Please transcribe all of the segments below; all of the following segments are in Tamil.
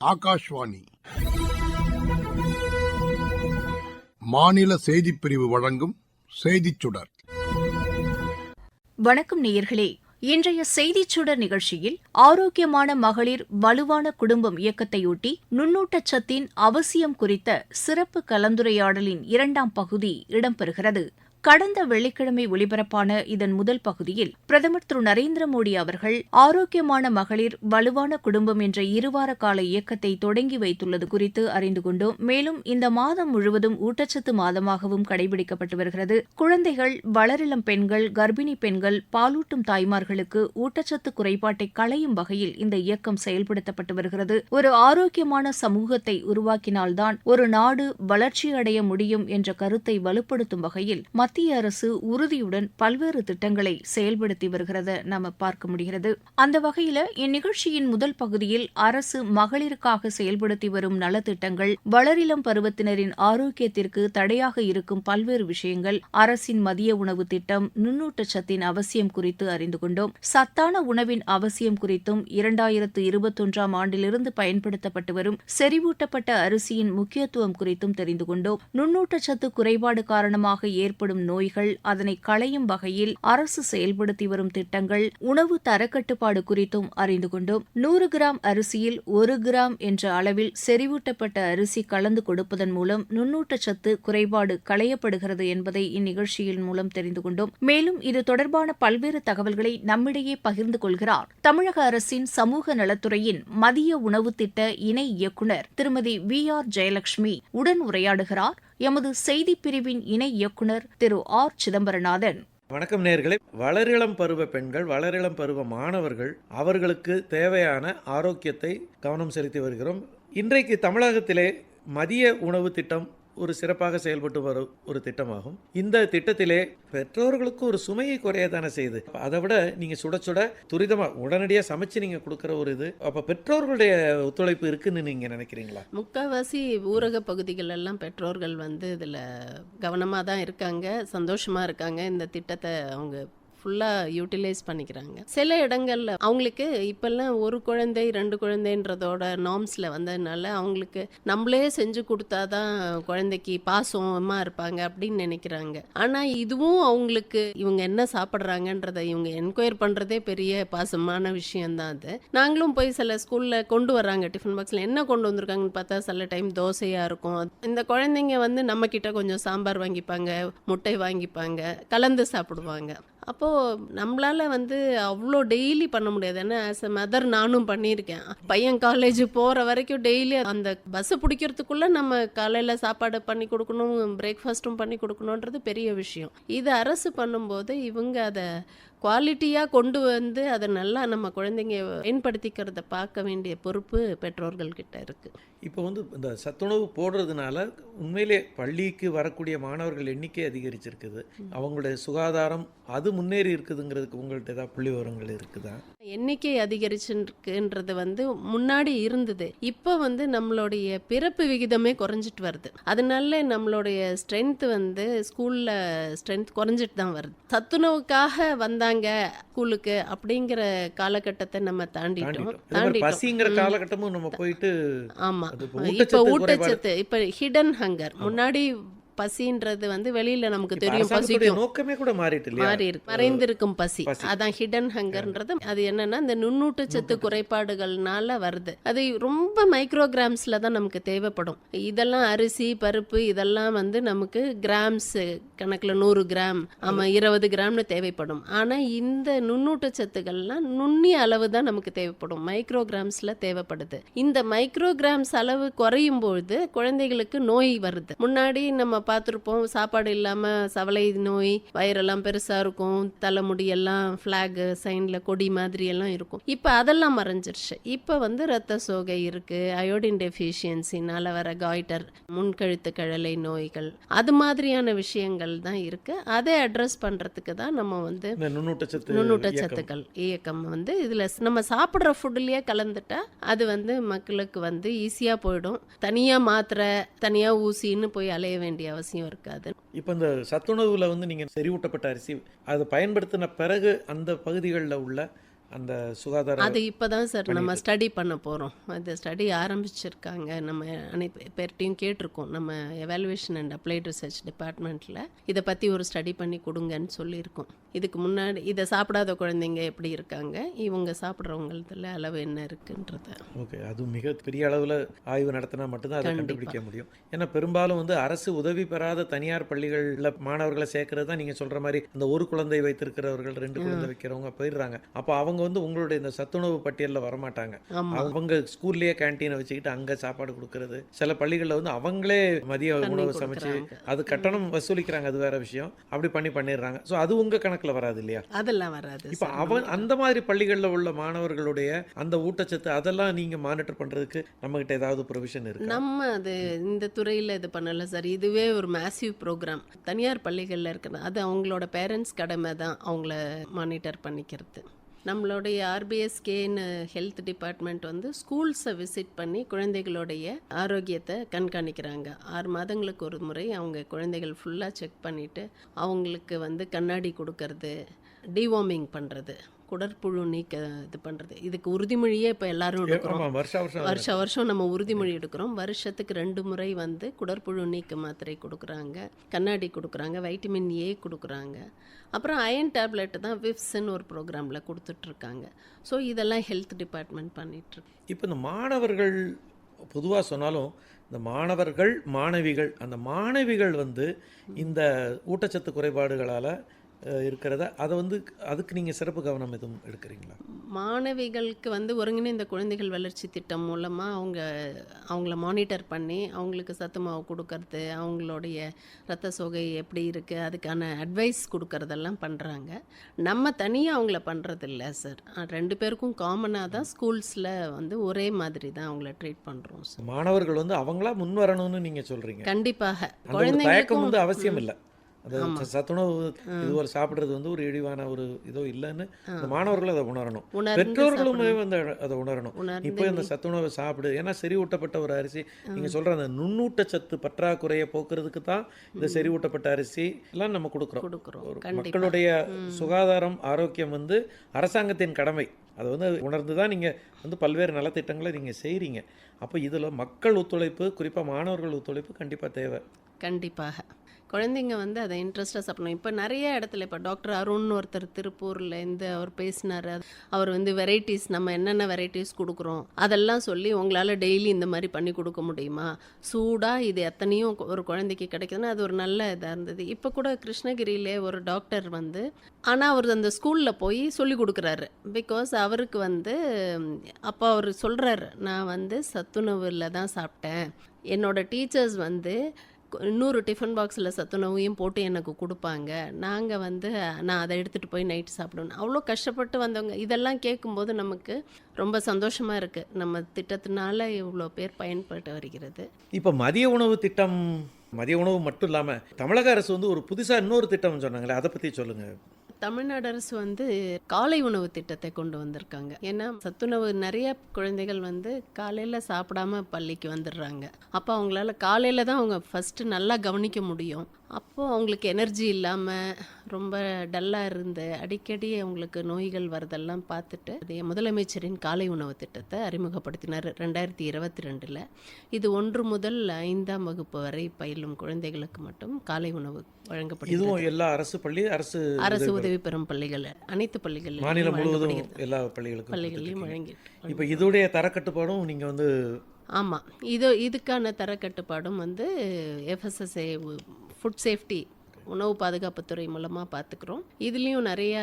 ஆகாஷ்வாணி. மாநில செய்தி பிரிவு வழங்கும் செய்திச் சுடர். வணக்கம் நேயர்களே. இன்றைய செய்திச் சுடர் நிகழ்ச்சியில் ஆரோக்கியமான மகளிர் வலுவான குடும்பம் இயக்கத்தையொட்டி நுண்ணூட்டச்சத்தின் அவசியம் குறித்த சிறப்பு கலந்துரையாடலின் இரண்டாம் பகுதி இடம்பெறுகிறது. கடந்த வெள்ளிக்கிழமை ஒலிபரப்பான இதன் முதல் பகுதியில் பிரதமர் திரு நரேந்திர மோடி அவர்கள் ஆரோக்கியமான மகளிர் வலுவான குடும்பம் என்ற இருவார கால இயக்கத்தை தொடங்கி வைத்துள்ளது குறித்து அறிந்து கொண்டோம் மேலும் இந்த மாதம் முழுவதும் ஊட்டச்சத்து மாதமாகவும் கடைபிடிக்கப்பட்டு வருகிறது. குழந்தைகள் வளரிளம் பெண்கள் கர்ப்பிணி பெண்கள் பாலூட்டும் தாய்மார்களுக்கு ஊட்டச்சத்து குறைபாட்டை களையும் வகையில் இந்த இயக்கம் செயல்படுத்தப்பட்டு வருகிறது. ஒரு ஆரோக்கியமான சமூகத்தை உருவாக்கினால்தான் ஒரு நாடு வளர்ச்சியடைய முடியும் என்ற கருத்தை வலுப்படுத்தும் வகையில் மத்திய அரசு உறுதியுடன் பல்வேறு திட்டங்களை செயல்படுத்தி வருகிறத நாம பார்க்க முடிகிறது. அந்த வகையில இந்நிகழ்ச்சியின் முதல் பகுதியில் அரசு மகளிருக்காக செயல்படுத்தி வரும் நலத்திட்டங்கள் வளரிளம் பருவத்தினரின் ஆரோக்கியத்திற்கு தடையாக இருக்கும் பல்வேறு விஷயங்கள் அரசின் மதிய உணவு திட்டம் நுண்ணூட்டச்சத்தின் அவசியம் குறித்து அறிந்து கொண்டோம். சத்தான உணவின் அவசியம் குறித்தும் இரண்டாயிரத்து இருபத்தொன்றாம் ஆண்டிலிருந்து பயன்படுத்தப்பட்டு வரும் செறிவூட்டப்பட்ட அரிசியின் முக்கியத்துவம் குறித்தும் தெரிந்து கொண்டோம். நுண்ணூட்டச்சத்து குறைபாடு காரணமாக ஏற்படும் நோய்கள் அதனை களையும் வகையில் அரசு செயல்படுத்தி வரும் திட்டங்கள் உணவு தரக்கட்டுப்பாடு குறித்தும் அறிந்து கொண்டோம். நூறு கிராம் அரிசியில் ஒரு கிராம் என்ற அளவில் செறிவூட்டப்பட்ட அரிசி கலந்து கொடுப்பதன் மூலம் நுண்ணூட்டச்சத்து குறைபாடு களையப்படுகிறது என்பதை இந்நிகழ்ச்சியின் மூலம் தெரிந்து கொண்டோம். மேலும் இது தொடர்பான பல்வேறு தகவல்களை நம்மிடையே பகிர்ந்து கொள்கிறார். தமிழக அரசின் சமூக நலத்துறையின் மதிய உணவு திட்ட இணை இயக்குநர் திருமதி வி ஆர் ஜெயலட்சுமி உடன் உரையாடுகிறார். எமது செய்திப் பிரிவின் இணை இயக்குநர் திரு ஆர். சிதம்பரநாதன். வணக்கம் நேர்களே. வளரிளம் பருவ பெண்கள் வளரிளம் பருவ மாணவர்கள் அவர்களுக்கு தேவையான ஆரோக்கியத்தை கவனம் செலுத்தி வருகிறோம். இன்றைக்கு தமிழகத்திலே மதிய உணவு திட்டம் ஒரு சிறப்பாக செயல்பட்டு வரும் ஒரு திட்டமாகும். இந்த திட்டத்திலே பெற்றோர்களுக்கு ஒரு சுமையை குறைய தானே செய்யுது. அதை விட நீங்கள் சுட சுட துரிதமாக உடனடியாக சமைச்சு நீங்கள் கொடுக்குற ஒரு இது அப்போ பெற்றோர்களுடைய ஒத்துழைப்பு இருக்குன்னு நீங்கள் நினைக்கிறீங்களா? முக்கால்வாசி ஊரக பகுதிகள் எல்லாம் பெற்றோர்கள் வந்து இதில் கவனமாக தான் இருக்காங்க சந்தோஷமாக இருக்காங்க. இந்த திட்டத்தை அவங்க ஃபுல்லாக யூட்டிலைஸ் பண்ணிக்கிறாங்க. சில இடங்களில் அவங்களுக்கு இப்போல்லாம் ஒரு குழந்தை ரெண்டு குழந்தைன்றதோட நார்ம்ஸில் வந்ததுனால அவங்களுக்கு நம்மளே செஞ்சு கொடுத்தா தான் குழந்தைக்கு பாசமாக இருப்பாங்க அப்படின்னு நினைக்கிறாங்க. ஆனால் இதுவும் அவங்களுக்கு இவங்க என்ன சாப்பிட்றாங்கன்றதை இவங்க என்கொயர் பண்ணுறதே பெரிய பாசமான விஷயம்தான் அது. நாங்களும் போய் சில ஸ்கூலில் கொண்டு வர்றாங்க டிஃபன் பாக்ஸில் என்ன கொண்டு வந்திருக்காங்கன்னு பார்த்தா சில டைம் தோசையாக இருக்கும். இந்த குழந்தைங்க வந்து நம்மக்கிட்ட கொஞ்சம் சாம்பார் வாங்கிப்பாங்க முட்டை வாங்கிப்பாங்க கலந்து சாப்பிடுவாங்க. அப்போது நம்மளால் வந்து அவ்வளோ டெய்லி பண்ண முடியாது. ஏன்னா ஆஸ் அ மதர் நானும் பண்ணியிருக்கேன். பையன் காலேஜ் போகிற வரைக்கும் டெய்லி அந்த பஸ்ஸு பிடிக்கிறதுக்குள்ளே நம்ம காலையில் சாப்பாடு பண்ணி கொடுக்கணும் பிரேக்ஃபாஸ்ட்டும் பண்ணி கொடுக்கணுன்றது பெரிய விஷயம். இது அரசு பண்ணும்போது இவங்க அதை குவாலிட்டியாக கொண்டு வந்து அதை நல்லா நம்ம குழந்தைங்க பயன்படுத்திக்கிறத பார்க்க வேண்டிய பொறுப்பு பெற்றோர்கள்கிட்ட இருக்குது இப்போ வந்து இந்த சத்துணவு போடுறதுனால உண்மையிலே பள்ளிக்கு வரக்கூடிய மாணவர்கள் எண்ணிக்கை அதிகரிச்சிருக்குது. அவங்களுடைய சுகாதாரம் அது முன்னேறி இருக்குதுங்கிறதுக்கு உங்கள்கிட்ட ஏதாவது புள்ளி விவரங்கள் இருக்குதா? எண்ணிக்கை அதிகரிச்சுருக்குன்றது வந்து முன்னாடி இருந்தது. இப்போ வந்து நம்மளுடைய பிறப்பு விகிதமே குறைஞ்சிட்டு வருது. அதனால நம்மளுடைய ஸ்ட்ரென்த் வந்து ஸ்கூலில் ஸ்ட்ரென்த் குறைஞ்சிட்டு தான் வருது. சத்துணவுக்காக வந்தாங்க ஸ்கூலுக்கு அப்படிங்கிற காலகட்டத்தை நம்ம தாண்டிட்டோம். தாண்டிட்டோம். காலகட்டமும் நம்ம போயிட்டு ஆமா. இப்ப. ஊட்டச்சத்து இப்போ ஹிடன் ஹங்கர் முன்னாடி பசின்றது வந்து வெளியில நமக்கு தெரியும் பசிக்கும். நோக்கமே கூட மாறிட்டு இல்லையா? மாறி இருக்கு. மறைந்திருக்கும் பசி. பசி. அதான் ஹிடன் ஹங்கர்ன்றது அது என்னன்னா இந்த நுண்ணூட்டச்சத்து குறைபாடுகள்னால வருது. அது ரொம்ப மைக்ரோகிராம்ஸ்ல தான் நமக்கு தேவைப்படும். இதெல்லாம் அரிசி பருப்பு இதெல்லாம் வந்து நமக்கு கிராம்ஸ் கணக்குல நூறு கிராம் ஆமா இருபது கிராம்னு தேவைப்படும். ஆனா இந்த நுண்ணூட்டச்சத்துக்கள்லாம் நுண்ணிய அளவு தான் நமக்கு தேவைப்படும். மைக்ரோகிராம்ஸ்ல தேவைப்படுது. இந்த மைக்ரோகிராம்ஸ் அளவு குறையும் பொழுது குழந்தைகளுக்கு நோய் வருது. முன்னாடி நம்ம பார்த்துருப்போம். சாப்பாடு இல்லாமல் சவலை நோய் வயிறெல்லாம் பெருசாக இருக்கும். தலைமுடி எல்லாம் ஃப்ளாக் சைனில் கொடி மாதிரி எல்லாம் இருக்கும். இப்போ அதெல்லாம் மறைஞ்சிருச்சு. இப்போ வந்து ரத்த சோகை இருக்குது அயோடின் டெஃபிஷியன்சினால வர காய்டர் முன்கழுத்து கழலை நோய்கள் அது மாதிரியான விஷயங்கள் தான் இருக்குது அதை அட்ரஸ் பண்ணுறதுக்கு தான் நம்ம வந்து நுண்ணூட்டச்சத்துக்கள் இயக்கம். வந்து இதில் நம்ம சாப்பிட்ற ஃபுட்லேயே கலந்துட்டா அது வந்து மக்களுக்கு வந்து ஈஸியாக போயிடும். தனியாக மாத்திரை தனியாக ஊசின்னு போய் அலைய வேண்டிய அவசியம் இருக்காது. இப்போ இந்த சத்துணவுல வந்து நீங்கள் செறிவூட்டப்பட்ட அரிசி அதை பயன்படுத்தின பிறகு அந்த பகுதிகளில் உள்ள அந்த சுகாதார அது இப்போ தான் சார் நம்ம ஸ்டடி பண்ண போகிறோம் அந்த ஸ்டடி ஆரம்பிச்சிருக்காங்க. நம்ம அனைத்து பேர்ட்டையும் கேட்டிருக்கோம். நம்ம எவாலுவேஷன் அண்ட் அப்ளைட் ரிசர்ச் டிபார்ட்மெண்ட்டில் இதை பற்றி ஒரு ஸ்டடி பண்ணி கொடுங்கன்னு சொல்லியிருக்கோம். இதுக்கு முன்னாடி இதை சாப்பிடாத குழந்தைங்க எப்படி இருக்காங்க? இவங்க சாப்பிட்றவங்களதுல அளவு என்ன இருக்குன்றத. ஓகே. அது மிக பெரிய அளவில் ஆய்வு நடத்தினா மட்டும்தான் அதை. கண்டுபிடிக்க முடியும். ஏன்னா பெரும்பாலும் வந்து அரசு உதவி பெறாத தனியார் பள்ளிகளில் மாணவர்களை சேர்க்கறது தான் நீங்கள் சொல்கிற மாதிரி அந்த ஒரு குழந்தை வைத்திருக்கிறவர்கள் ரெண்டு குழந்தை வைக்கிறவங்க போயிடுறாங்க. அப்போ அவங்க வந்து உங்களுடைய இந்த சத்துணவு பட்டியலில் வரமாட்டாங்க. அவங்க ஸ்கூல்லேயே கேன்டீனை வச்சுக்கிட்டு அங்கே சாப்பாடு கொடுக்கறது. சில பள்ளிகளில் வந்து அவங்களே மதிய உணவு சமைச்சு. அது கட்டணம் வசூலிக்கிறாங்க அது வேற விஷயம். அப்படி பண்ணி பண்ணிடுறாங்க. ஸோ அது உங்கள் கணக்கில் வராது இல்லையா? அதெல்லாம் வராது இப்போ. அவன் அந்த மாதிரி பள்ளிகளில் உள்ள மாணவர்களுடைய அந்த ஊட்டச்சத்து அதெல்லாம் நீங்கள் மானிட்டர் பண்ணுறதுக்கு நம்மகிட்ட ஏதாவது ப்ரொவிஷன் இருக்கு? நம்ம அது இந்த துறையில் இது பண்ணல சார். இதுவே ஒரு மேசிவ் ப்ரோக்ராம் தனியார் பள்ளிகளில் இருக்கிற அது அவங்களோட பேரண்ட்ஸ் கடமை தான் அவங்கள மானிட்டர் பண்ணிக்கிறது. நம்மளுடைய ஆர்பிஎஸ்கேன்னு ஹெல்த் டிபார்ட்மெண்ட் வந்து ஸ்கூல்ஸை விசிட் பண்ணி குழந்தைகளுடைய ஆரோக்கியத்தை கண்காணிக்கிறாங்க. ஆறு மாதங்களுக்கு ஒரு முறை அவங்க குழந்தைகள் ஃபுல்லாக செக் பண்ணிவிட்டு அவங்களுக்கு வந்து கண்ணாடி கொடுக்கறது டிவார்மிங் பண்ணுறது குடற்புழு நீக்க இது பண்ணுறது இதுக்கு உறுதிமொழியே இப்போ எல்லாரும் எடுக்கிறோம். வருஷம் வருஷ வருஷம் நம்ம உறுதிமொழி எடுக்கிறோம். வருஷத்துக்கு ரெண்டு முறை வந்து குடற்புழு நீக்க மாத்திரை கொடுக்குறாங்க. கண்ணாடி கொடுக்குறாங்க. வைட்டமின் ஏ கொடுக்குறாங்க. அப்புறம் அயன் டேப்லெட் தான் விப்ஸ்ன்னு ஒரு ப்ரோக்ராமில் கொடுத்துட்ருக்காங்க. ஸோ இதெல்லாம் ஹெல்த் டிபார்ட்மெண்ட் பண்ணிகிட்ருக்கு இப்போ இந்த மாணவர்கள் பொதுவாக சொன்னாலும் இந்த மாணவர்கள் மாணவிகள் அந்த மாணவிகள் வந்து இந்த ஊட்டச்சத்து குறைபாடுகளால் இருக்கிறத? அதை வந்து அதுக்கு நீங்கள் சிறப்பு கவனம் எதுவும் எடுக்கிறீங்களா? மாணவிகளுக்கு வந்து ஒருங்கிணைந்த குழந்தைகள் வளர்ச்சி திட்டம் மூலமாக அவங்க அவங்கள மானிட்டர் பண்ணி அவங்களுக்கு சத்து மாவு கொடுக்கறது அவங்களுடைய ரத்த சோகை எப்படி இருக்குது அதுக்கான அட்வைஸ் கொடுக்கறதெல்லாம் பண்ணுறாங்க நம்ம தனியாக அவங்கள பண்ணுறதில்ல சார் ரெண்டு பேருக்கும் காமனாக தான் ஸ்கூல்ஸில் வந்து ஒரே மாதிரி தான் அவங்கள ட்ரீட் பண்ணுறோம் சார் மாணவர்கள் வந்து அவங்களா முன் வரணும்னு நீங்கள் சொல்கிறீங்க கண்டிப்பாக குழந்தைங்களுக்கும் வந்து அவசியம் இல்லை அது ஆமா. ச- சத்துணவு இது ஒரு சாப்பிட்றது வந்து ஒரு இழிவான ஒரு இதோ இல்லைன்னு மாணவர்கள் அதை உணரணும். பெற்றோர்களுமே. வந்து அதை உணரணும். இப்போ இந்த சத்துணவை சாப்பிடு. ஏன்னா செறிவூட்டப்பட்ட ஒரு அரிசி. நீங்கள் சொல்கிற அந்த நுண்ணூட்டச்சத்து பற்றாக்குறையை போக்குறதுக்கு தான் இந்த செறிவூட்டப்பட்ட அரிசி எல்லாம் நம்ம கொடுக்குறோம். மக்களுடைய சுகாதாரம் ஆரோக்கியம் வந்து அரசாங்கத்தின் கடமை. அதை வந்து உணர்ந்து தான் நீங்கள் வந்து பல்வேறு நலத்திட்டங்களை நீங்கள் செய்கிறீங்க அப்போ இதில் மக்கள் ஒத்துழைப்பு குறிப்பாக மாணவர்கள் ஒத்துழைப்பு கண்டிப்பாக தேவை. கண்டிப்பாக. குழந்தைங்க வந்து அதை இன்ட்ரெஸ்ட்டாக சாப்பிடணும். இப்போ நிறைய இடத்துல இப்போ டாக்டர் அருண் ஒருத்தர் திருப்பூரில் இருந்து அவர் பேசினார். அவர் வந்து வெரைட்டிஸ் நம்ம என்னென்ன வெரைட்டிஸ் கொடுக்குறோம் அதெல்லாம் சொல்லி உங்களால் டெய்லி இந்த மாதிரி பண்ணி கொடுக்க முடியுமா? சூடாக இது எத்தனையும் ஒரு குழந்தைக்கு கிடைக்குதுன்னா அது ஒரு நல்ல இதாக இருந்தது. இப்போ கூட கிருஷ்ணகிரியிலே ஒரு டாக்டர் வந்து ஆனால் அவர் அந்த ஸ்கூலில் போய் சொல்லி கொடுக்குறாரு. பிகாஸ் அவருக்கு வந்து அப்போ அவர் சொல்கிறாரு நான் வந்து சத்துணவில் தான் சாப்பிட்டேன். என்னோட டீச்சர்ஸ் வந்து இன்னொரு டிஃபன் பாக்ஸில் சத்துணவையும் போட்டு எனக்கு கொடுப்பாங்க. நாங்கள் வந்து நான் அதை எடுத்துகிட்டு போய் நைட்டு சாப்பிடணும். அவ்வளோ கஷ்டப்பட்டு வந்தவங்க இதெல்லாம் கேட்கும்போது நமக்கு ரொம்ப சந்தோஷமாக இருக்குது நம்ம திட்டத்தினால இவ்வளோ பேர் பயன்பட்டு வருகிறது. இப்போ மதிய உணவு திட்டம் மதிய உணவு மட்டும் இல்லாமல் தமிழக அரசு வந்து ஒரு புதுசாக இன்னொரு திட்டம் சொன்னாங்களே அதை பற்றி சொல்லுங்கள் தமிழ்நாடு அரசு வந்து காலை உணவு திட்டத்தை கொண்டு வந்திருக்காங்க. ஏன்னா சத்துணவு நிறைய குழந்தைகள் வந்து காலையில் சாப்பிடாம பள்ளிக்கு வந்துடுறாங்க. அப்போ அவங்களால காலையில் தான் அவங்க ஃபஸ்ட்டு நல்லா கவனிக்க முடியும். அப்போது அவங்களுக்கு எனர்ஜி இல்லாமல் ரொம்ப டல்லாக இருந்து அடிக்கடி அவங்களுக்கு நோய்கள் வரதெல்லாம் பார்த்துட்டு அது முதலமைச்சரின் காலை உணவு திட்டத்தை அறிமுகப்படுத்தினார் ரெண்டாயிரத்தி இருபத்தி ரெண்டில். இது ஒன்று முதல் ஐந்தாம் வகுப்பு வரை பயிலும் குழந்தைகளுக்கு மட்டும் காலை உணவு வழங்கப்படுகிறது. இதுவும் எல்லா அரசு பள்ளி அரசு அரசு உதவி பெறும் பள்ளிகள் அனைத்து பள்ளிகளிலும் மாநிலம் முழுவதும். எல்லா பள்ளிகளுக்கும் கொடுத்துருக்கீங்க. வழங்கி இப்போ இதோடைய தரக்கட்டுப்பாடும் நீங்கள் வந்து ஆமாம் இது இதுக்கான தரக்கட்டுப்பாடும் வந்து எஃப்எஸ்எஸ்ஏ ஃபுட் சேஃப்டி உணவு பாதுகாப்புத்துறை மூலமாக பார்த்துக்குறோம் இதுலேயும் நிறையா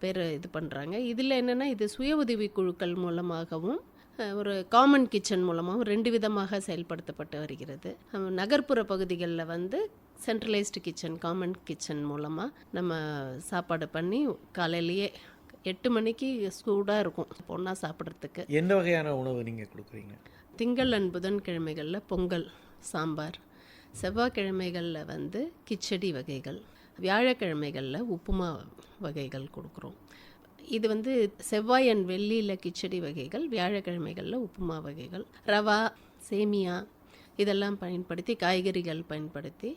பேர் இது பண்ணுறாங்க இதில் என்னென்னா இது சுய உதவி குழுக்கள் மூலமாகவும் ஒரு காமன் கிச்சன் மூலமாகவும் ரெண்டு விதமாக செயல்படுத்தப்பட்டு வருகிறது. நகர்ப்புற பகுதிகளில் வந்து சென்ட்ரலைஸ்டு கிச்சன் காமன் கிச்சன் மூலமாக நம்ம சாப்பாடு பண்ணி காலையிலேயே எட்டு மணிக்கு சூடாக இருக்கும் பொண்ணா சாப்பிட்றதுக்கு. எந்த வகையான உணவு நீங்கள் கொடுக்குறீங்க? திங்கள் அண்ட் புதன்கிழமைகளில் பொங்கல் சாம்பார். செவ்வாய்க்கிழமைகளில் வந்து கிச்சடி வகைகள் வியாழக்கிழமைகளில் உப்புமா வகைகள் கொடுக்குறோம். இது வந்து செவ்வாய் அண்ட் வெள்ளியில் கிச்சடி வகைகள் வியாழக்கிழமைகளில் உப்புமா வகைகள் ரவா சேமியா இதெல்லாம் பயன்படுத்தி காய்கறிகள் பயன்படுத்தி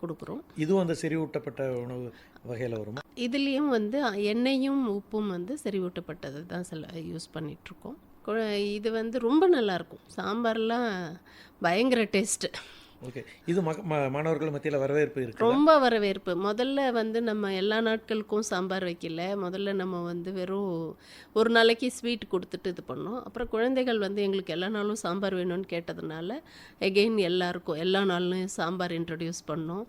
கொடுக்குறோம். இதுவும் அந்த செறிவூட்டப்பட்ட உணவு வகையில் வருமா? இதுலேயும் வந்து எண்ணெயும் உப்பும் வந்து செறிவூட்டப்பட்டது தான் சில யூஸ் பண்ணிகிட்ருக்கோம் இது வந்து ரொம்ப நல்லாயிருக்கும் சாம்பார்லாம் பயங்கர டேஸ்ட்டு. ஓகே. இது மாணவர்கள் மத்தியில் வரவேற்பு இருக்கு ரொம்ப வரவேற்பு. முதல்ல வந்து நம்ம எல்லா நாட்களுக்கும் சாம்பார் வைக்கல. முதல்ல நம்ம வந்து வெறும் ஒரு நாளைக்கு ஸ்வீட் கொடுத்துட்டு இது பண்ணோம். அப்புறம் குழந்தைகள் வந்து எங்களுக்கு எல்லா நாளும் சாம்பார் வேணும்னு கேட்டதுனால எகெயின் எல்லாருக்கும் எல்லா நாளும் சாம்பார் இன்ட்ரடியூஸ் பண்ணோம்.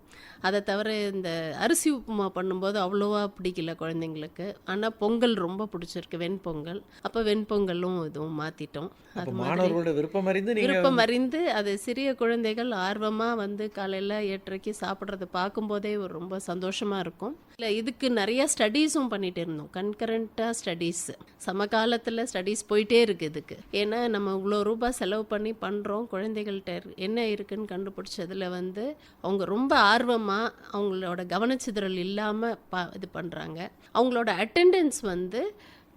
அதை தவிர இந்த அரிசி உப்புமா பண்ணும்போது அவ்வளோவா பிடிக்கல குழந்தைங்களுக்கு. ஆனால் பொங்கல் ரொம்ப பிடிச்சிருக்கு வெண்பொங்கல். அப்போ வெண்பொங்கலும் இதுவும் மாற்றிட்டோம் அது மாணவர்களோட விருப்பம் அறிந்து விருப்பம் அறிந்து அது சிறிய குழந்தைகள் ஆர்வமாக வந்து காலையில் எட்டரைக்கு சாப்பிட்றத பார்க்கும்போதே ஒரு ரொம்ப சந்தோஷமாக இருக்கும். இல்லை இதுக்கு நிறைய ஸ்டடீஸும் பண்ணிகிட்டு இருந்தோம். கன்கரண்ட்டாக ஸ்டடீஸ். சமகாலத்தில் ஸ்டடீஸ் போயிட்டே இருக்குது இதுக்கு. ஏன்னா நம்ம இவ்வளோ ரூபாய் செலவு பண்ணி பண்ணுறோம் குழந்தைகள்கிட்ட என்ன இருக்குன்னு கண்டுபிடிச்சதில் வந்து அவங்க ரொம்ப ஆர்வமாக அவங்களோட கவனச்சிதறல் இல்லாமல் பா இது பண்ணுறாங்க அவங்களோட அட்டெண்டன்ஸ் வந்து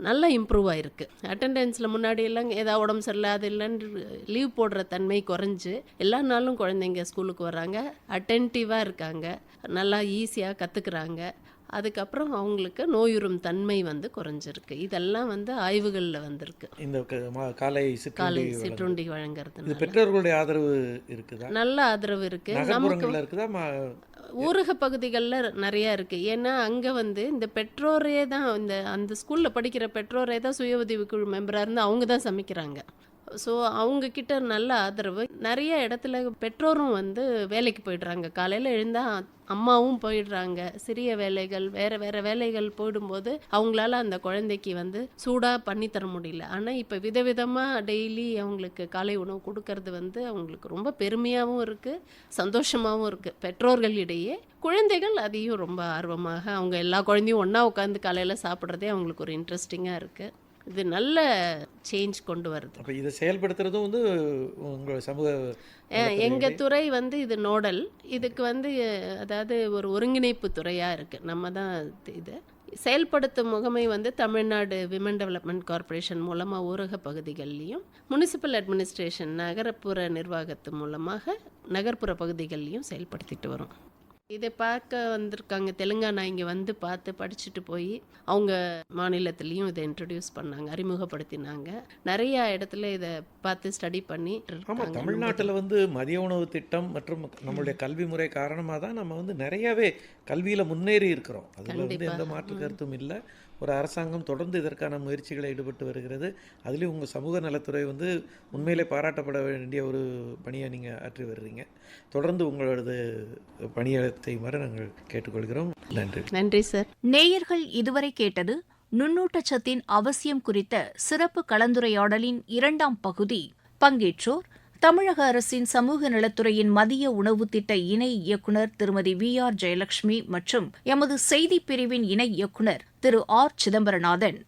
நல்லா இம்ப்ரூவ் ஆயிருக்கு. அட்டெண்டன்ஸில் முன்னாடி எல்லாம் ஏதாவது உடம்பு சரியில்லை அது இல்லைன்னு லீவ் போடுற தன்மை குறைஞ்சு எல்லா நாளும் குழந்தைங்க ஸ்கூலுக்கு வராங்க அட்டென்டிவாக இருக்காங்க. நல்லா ஈஸியாக கற்றுக்குறாங்க அதுக்கப்புறம் அவங்களுக்கு நோயுறும் தன்மை வந்து குறைஞ்சிருக்கு. இதெல்லாம் வந்து ஆய்வுகளில் வந்திருக்கு. இந்த காலை காலை சிற்றுண்டி வழங்குறது. பெற்றோர்களுடைய ஆதரவு இருக்குதா? நல்ல ஆதரவு இருக்கு. நமக்கு ஊரக பகுதிகளில் நிறையா இருக்குது ஏன்னா அங்கே வந்து இந்த பெற்றோரே தான் இந்த அந்த ஸ்கூலில் படிக்கிற பெற்றோரே தான் சுய உதவிக்குழு மெம்பராக இருந்து அவங்க தான் சமைக்கிறாங்க. ஸோ அவங்கக்கிட்ட நல்ல ஆதரவு. நிறைய இடத்துல பெற்றோரும் வந்து வேலைக்கு போயிடுறாங்க. காலையில் எழுந்தால் அம்மாவும் போயிடுறாங்க. சிறிய வேலைகள் வேறு வேறு வேலைகள் போயிடும்போது அவங்களால அந்த குழந்தைக்கு வந்து சூடாக பண்ணித்தர முடியல. ஆனால் இப்போ விதவிதமாக டெய்லி அவங்களுக்கு காலை உணவு கொடுக்கறது வந்து அவங்களுக்கு ரொம்ப பெருமையாகவும் இருக்குது சந்தோஷமாகவும் இருக்குது பெற்றோர்களிடையே குழந்தைகள் அதையும் ரொம்ப ஆர்வமாக அவங்க எல்லா குழந்தையும் ஒன்றா உட்காந்து காலையில் சாப்பிட்றதே அவங்களுக்கு ஒரு இன்ட்ரெஸ்டிங்காக இருக்குது இது நல்ல சேஞ்ச் கொண்டு வருது. அப்ப இதை செயல்படுத்துறதும் வந்து உங்க சமூக எங்கள் துறை வந்து இது நோடல். இதுக்கு வந்து அதாவது ஒரு ஒருங்கிணைப்பு துறையாக இருக்குது நம்ம தான் இது. செயல்படுத்தும் முகமை வந்து தமிழ்நாடு விமன் டெவலப்மெண்ட் கார்ப்பரேஷன் மூலமாக ஊரக பகுதிகள்லையும் முனிசிபல் அட்மினிஸ்ட்ரேஷன் நகரப்புற நிர்வாகத்து மூலமாக நகர்ப்புற பகுதிகள்லையும் செயல்படுத்திட்டு வரோம். இதை பார்க்க வந்திருக்காங்க. தெலுங்கானா இங்கே வந்து பார்த்து படிச்சுட்டு போய் அவங்க மாநிலத்திலையும் இதை இன்ட்ரடியூஸ் பண்ணாங்க அறிமுகப்படுத்தினாங்க. நிறைய இடத்துல இதை பார்த்து ஸ்டடி பண்ணி ஆமா இருக்காங்க. தமிழ்நாட்டுல வந்து மதிய உணவு திட்டம் மற்றும் நம்மளுடைய கல்வி முறை காரணமா தான் நம்ம வந்து நிறையவே கல்வியில முன்னேறி இருக்கிறோம். அதுல வந்து. எந்த மாற்று கருத்தும் இல்லை. ஒரு அரசாங்கம் தொடர்ந்து இதற்கான முயற்சிகளை ஈடுபட்டு வருகிறது. அதுலேயும் உங்கள் சமூக நலத்துறை வந்து உண்மையிலே பாராட்டப்பட வேண்டிய ஒரு பணியை நீங்கள் ஆற்றி வர்றீங்க. தொடர்ந்து உங்களது பணியை செய்யுமாறு நாங்கள் கேட்டுக்கொள்கிறோம். நன்றி. நன்றி சார். நேயர்கள் இதுவரை கேட்டது நுண்ணூட்டச்சத்தின் அவசியம் குறித்த சிறப்பு கலந்துரையாடலின் இரண்டாம் பகுதி. பங்கேற்றோர் தமிழக அரசின் சமூக நலத்துறையின் மதிய உணவு திட்ட இணை இயக்குநர் திருமதி வி ஆர் ஜெயலட்சுமி மற்றும் எமது செய்திப் பிரிவின் இணை இயக்குநர் திரு ஆர் சிதம்பரநாதன்.